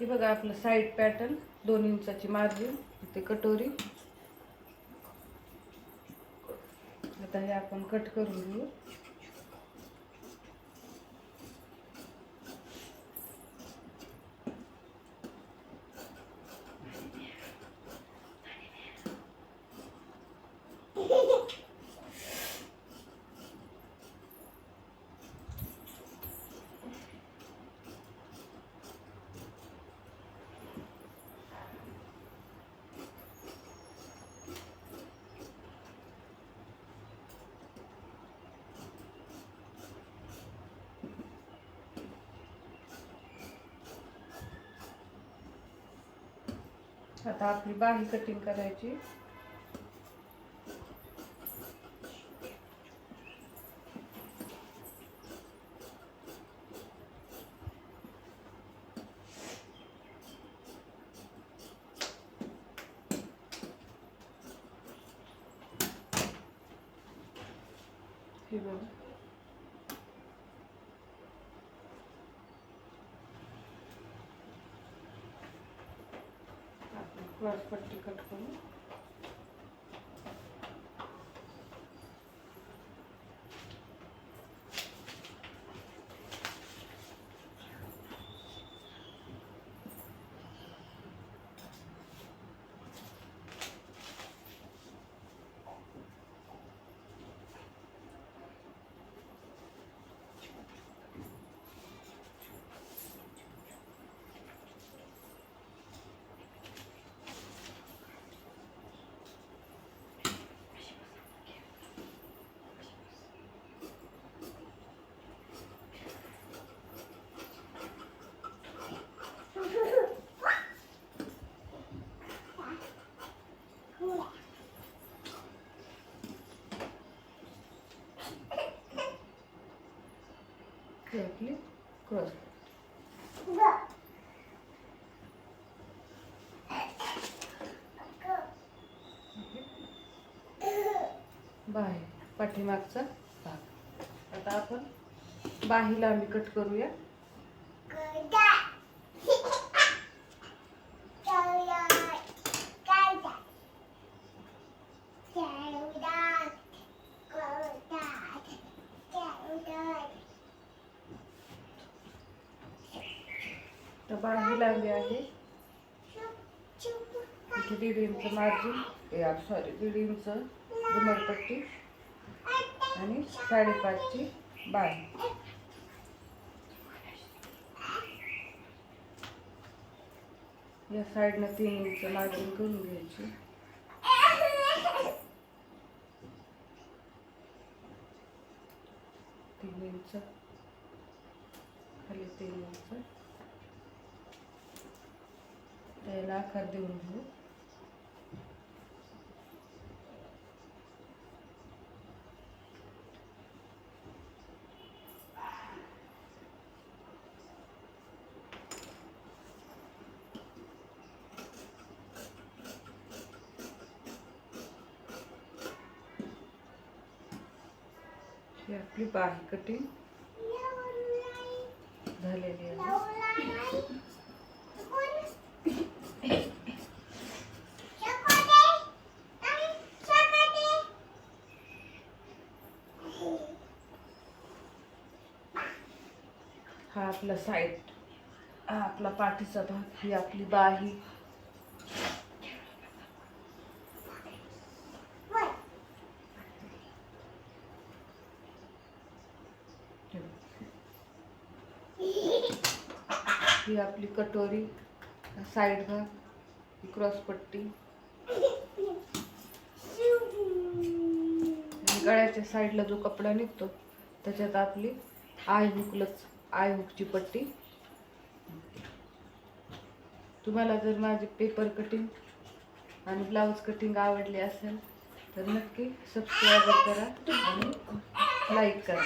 हे बघा आपलं साईड पॅटर्न दोन इंचाची मार्जिन ते कटोरी. आता हे आपण कट करून घेऊ. आता आपली बाही कटिंग करायची. हे बघा. आपण क्रॉस पट्टी कट करू हे आपली क्रॉस बाही पाठीमागचा भाग. आता आपण बाहीला आम्ही कट करूया. बाही लावली आहे. इथे दीड इंच मार्जिन सॉरी दीड इंच दुमरपट्टी आणि साडेपाचची बाही या साईडनं तीन इंच मार्जिन करून घ्यायची. तीन इंच खाली तीन इंच त्याला आकार देऊन घेऊ. ही आपली बाही कटिंग झालेली आहे हा आपला साईड हा आपला पाठीचा भाग ही आपली बाही. ही आपली कटोरी साईड भाग क्रॉसपट्टी क्रॉस पट्टी. गळ्याच्या साईडला जो कपडा निघतो त्याच्यात आपली आय हुकलच. आय हुकची पट्टी. तुम्हाला जर माझे पेपर कटिंग आणि ब्लाऊज कटिंग आवडली असेल तर नक्की सबस्क्राईब करा आणि लाईक करा.